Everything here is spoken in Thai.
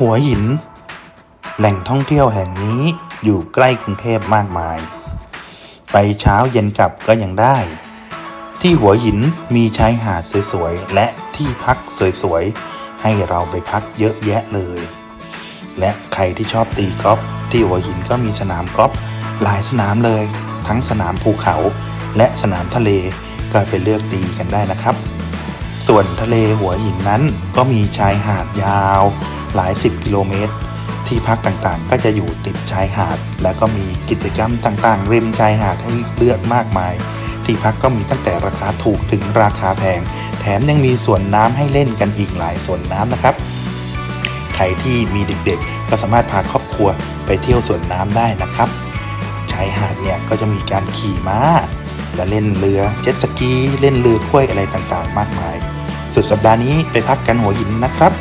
หัวหิน แหล่งท่องเที่ยวแห่งนี้อยู่ใกล้กรุงเทพมากมาย ไปเช้าเย็นกลับก็ยังได้ ที่หัวหินมีชายหาดสวยๆ และที่พักสวยๆ ให้เราไปพักเยอะแยะเลย และใครที่ชอบตีกอล์ฟที่หัวหินก็มีสนามกอล์ฟหลายสนามเลย ทั้งสนามภูเขาและสนามทะเลก็ไปเลือกตีกันได้นะครับ ส่วนทะเลหัวหินนั้นก็มีชายหาดยาว หลายสิบกิโลเมตร ที่พักต่างๆ ก็จะอยู่ติดชายหาด แล้วก็มีกิจกรรมต่างๆ ริมชายหาดให้เลือกมากมาย ที่พักก็มีตั้งแต่ราคาถูกถึงราคาแพง แถมยังมีสวนน้ำให้เล่นกันอีกหลายสวนน้ำนะครับใครที่มีเด็กๆ ก็สามารถพาครอบครัวไปเที่ยวสวนน้ำได้นะครับชายหาดเนี่ยก็จะมีการขี่ม้า และเล่นเรือเจ็ตสกี เล่นเรือค้วยอะไรต่างๆ มากมาย สุดสัปดาห์นี้ไปพักกันหัวหินนะครับ